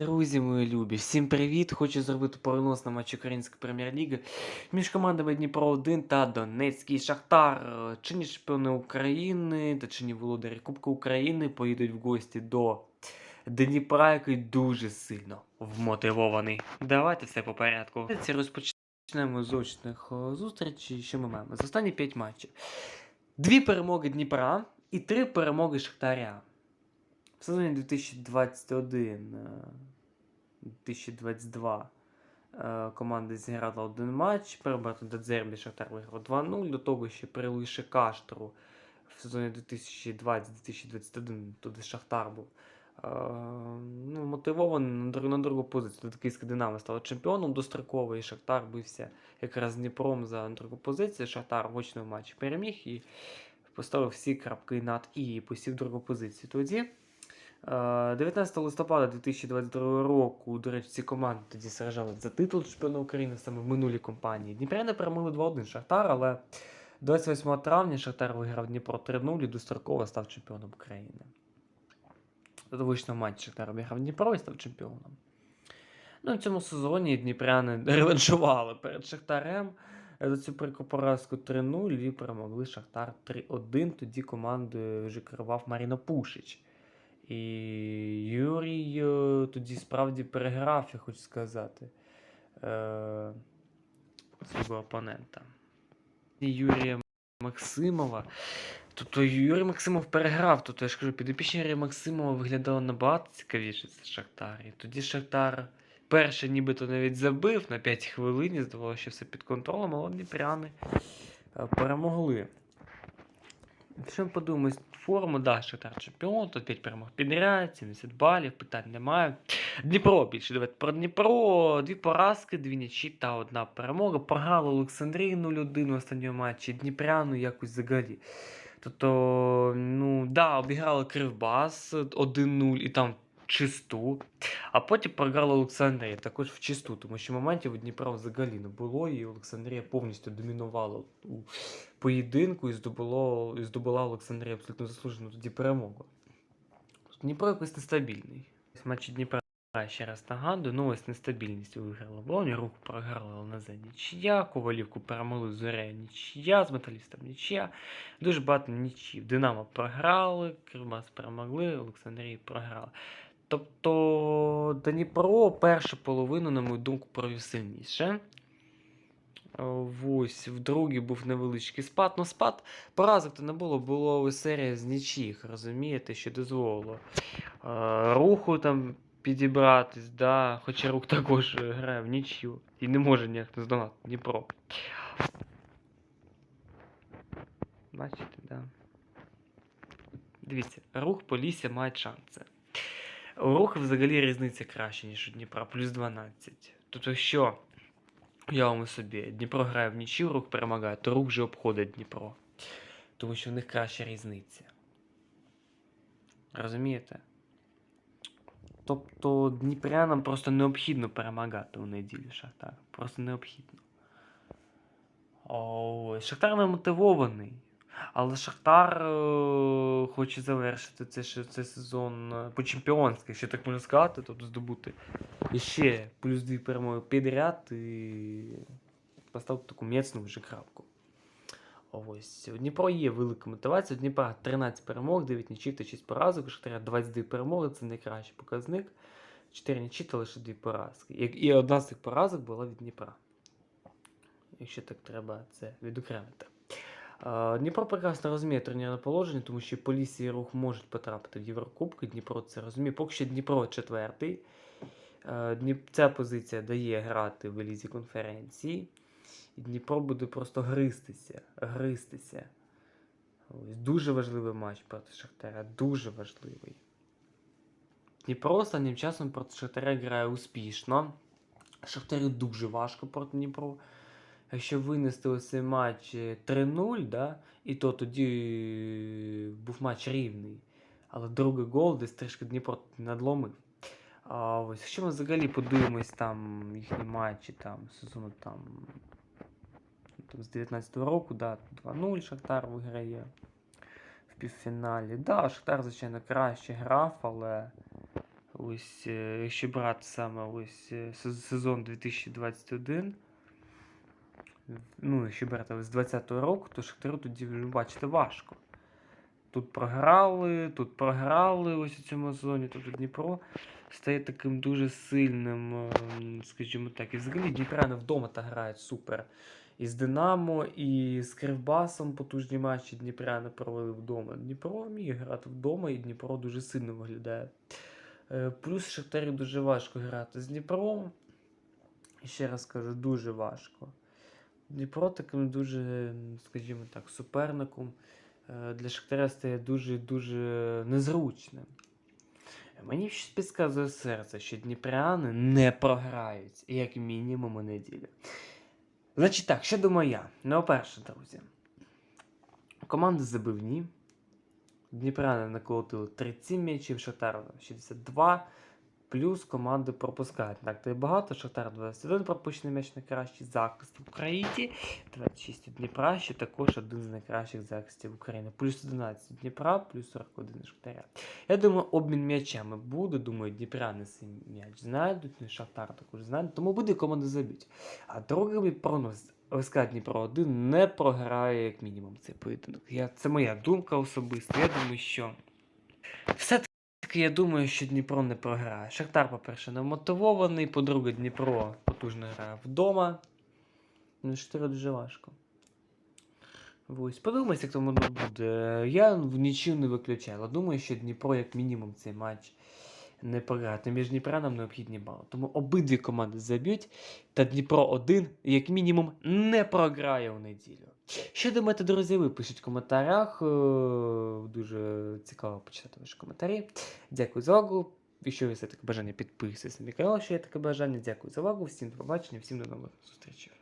Друзі мої любі, всім привіт! Хочу зробити перенос на матч Української прем'єр-ліги між командами Дніпро 1 та Донецький Шахтар. Е, Чинні чемпіони України та чинні володарі Кубку України поїдуть в гості до Дніпра, який дуже сильно вмотивований. Давайте все по порядку. Це розпочнемо з очних е, зустрічей. Що ми маємо? За останні 5 матчів. Дві перемоги Дніпра і три перемоги Шахтаря. В сезоні 2021 е, 2022 е, команда зіграла один матч. Перебрати до Дзербі Шахтар виграв 2-0. До того ще при Лише Каштру в сезоні 2020-2021 туди Шахтар був. е, Ну, мотивований на, друг- на другу позицію. Київська Динамо стала чемпіоном достроково, і Шахтар бився якраз з Дніпром за другу позицію. Шахтар в очному матчі переміг і поставив всі крапки над і посів другу позицію. Тоді 19 листопада 2022 року, до речі, ці команди тоді сражались за титул чемпіона України саме в минулій компанії. Дніпряни перемогли 2-1 Шахтар, але 28 травня Шахтар виграв Дніпро 3-0 і достроково став чемпіоном України. Вийшов матч Шахтар обіграв Дніпро і став чемпіоном. Ну, в цьому сезоні дніпряни реваншували перед Шахтарем. Е, За цю прикру поразку 3-0 і перемогли Шахтар 3-1. Тоді командою вже керував Маріно Пушич. І Юрій е, тоді справді переграв, я хочу сказати, е, свого опонента. Юрія Максимова. Тобто Юрій Максимов переграв. Тобто я ж кажу, підопічні Юрія Максимова виглядало набагато цікавіше за Шахтар. І тоді Шахтар перше нібито навіть забив на 5 хвилин, здавалося, що все під контролем, але Дніпряни е, перемогли. Якщо ми подивимось форму, да, Шахтар чемпіон, тут 5 перемог підряд, 70 балів, питань немає. Дніпро більше давайте про Дніпро. Дві поразки, дві нічі та одна перемога. Програли Олександрії 0-1 в останньому матчі, Дніпряну якось взагалі. Тобто, ну, да, обіграли Кривбас 1-0 і там чисту. А потім програли Олександрія також в чисту, тому що моментів у Дніпра взагалі не було, і Олександрія повністю домінувала у поєдинку і здобуло, і здобула Олександрія абсолютно заслужену тоді перемогу. Дніпро якось нестабільний. Матчі Дніпра ще раз нагадую, ну ось нестабільність виграла Болоні, руку програла на нічия, Ковалівку перемогли Зоря нічия, з металістом нічия. Дуже багато нічів. Динамо програли, Кривбас перемогли, Олександрії програли. Тобто Дніпро першу половину, на мою думку, провів сильніше. Ось, в другій був невеличкий спад. Ну, спад поразок то не було, було серія з нічих, розумієте, що дозволило е, руху там підібратись, да? хоча рух також грає в нічю і не може ніяк не Дніпро. Бачите, да. Дивіться, рух Полісся мають шанси. У руху взагалі різниця краще, ніж у Дніпра, плюс 12. Тобто що? Уявимо собі, Дніпро грає в нічию, рух перемагає, то рух вже обходить Дніпро. Тому що в них краща різниця. Розумієте? Тобто Дніпрянам просто необхідно перемагати у неділю Шахтар. Просто необхідно. Ось, Шахтар не мотивований. Але Шахтар е, хоче завершити цей, ще- цей сезон е, по-чемпіонськи, якщо так можна сказати, тобто здобути іще плюс дві перемоги підряд і поставити таку міцну вже крапку. Ось. У Дніпро є велика мотивація. У Дніпра 13 перемог, 9 нічів та 6 поразок. У Шахтаря 22 перемоги, це найкращий показник. 4 нічі та лише 2 поразки. І одна з цих поразок була від Дніпра. Якщо так треба це відокремити. Дніпро прекрасно розуміє турнірне положення, тому що Полісся і рух можуть потрапити в Єврокубки. Дніпро це розуміє. Поки що Дніпро четвертий. Ця позиція дає грати в елізі конференції. І Дніпро буде просто гристися. Гристися. Дуже важливий матч проти Шахтаря. Дуже важливий. Дніпро останнім часом проти Шахтаря грає успішно. Шахтарю дуже важко проти Дніпро. Якщо винести ось цей матч е, 3-0, да, і то тоді е, був матч рівний. Але другий гол десь трішки Дніпро надломив. А ось, якщо ми взагалі подивимось там їхні матчі там, сезону там, там з 19-го року, да, 2-0 Шахтар виграє в півфіналі. Да, Шахтар, звичайно, краще грав, але Ось, е, якщо брати саме ось е, сезон 2021. Ну, якщо брати з 20-го року, то Шахтарю тоді вже бачите важко. Тут програли, тут програли ось у цьому сезоні. Тобто Дніпро стає таким дуже сильним, ем, скажімо так. І взагалі Дніпряни вдома та грають супер. І з Динамо, і з Кривбасом потужні матчі Дніпряни провели вдома. Дніпро вміє грати вдома, і Дніпро дуже сильно виглядає. Е, Плюс Шахтарю дуже важко грати з Дніпром. І ще раз кажу, дуже важко. Дніпро таким дуже, скажімо так, суперником е, для Шахтаря стає дуже-дуже незручним. Мені щось підказує серце, що дніпряни не програють, як мінімум у неділю. Значить так, що думаю я? Ну, перше, друзі. Команди забивні. Дніпряни наколотили 37 м'ячів, Шахтар 62. Плюс команди пропускають. Так, то і багато. Шахтар 21 пропущений м'яч найкращий захист в Україні. 26 у Дніпра, що також один з найкращих захистів України. Плюс 11 у Дніпра, плюс 41 у Шахтаря. Я думаю, обмін м'ячами буде. Думаю, Дніпряни цей м'яч знайдуть, ну Шахтар також знайдуть. Тому буде команди забити. А другий мій прогноз. ОСК Дніпро 1 не програє як мінімум цей поєдинок. Я, це моя думка особиста. Я думаю, що все-таки я думаю, що Дніпро не програє. Шахтар, по-перше, не мотивований, по-друге, Дніпро потужно грає вдома. Ну, Шахтару дуже важко. Ось, подивимося, як тому буде. Я в нічим не виключаю. але Думаю, що Дніпро, як мінімум, цей матч не програє. Тим між Дніпрянам необхідні бали. Тому обидві команди заб'ють, та Дніпро 1, як мінімум, не програє у неділю. Що думаєте, друзі, ви пишіть в коментарях. е, Дуже цікаво почитати ваші коментарі. Дякую за увагу. Якщо ви все таке бажання, підписуйтесь на мій канал, що є таке бажання. Дякую за увагу. Всім до побачення, всім до нових зустрічей.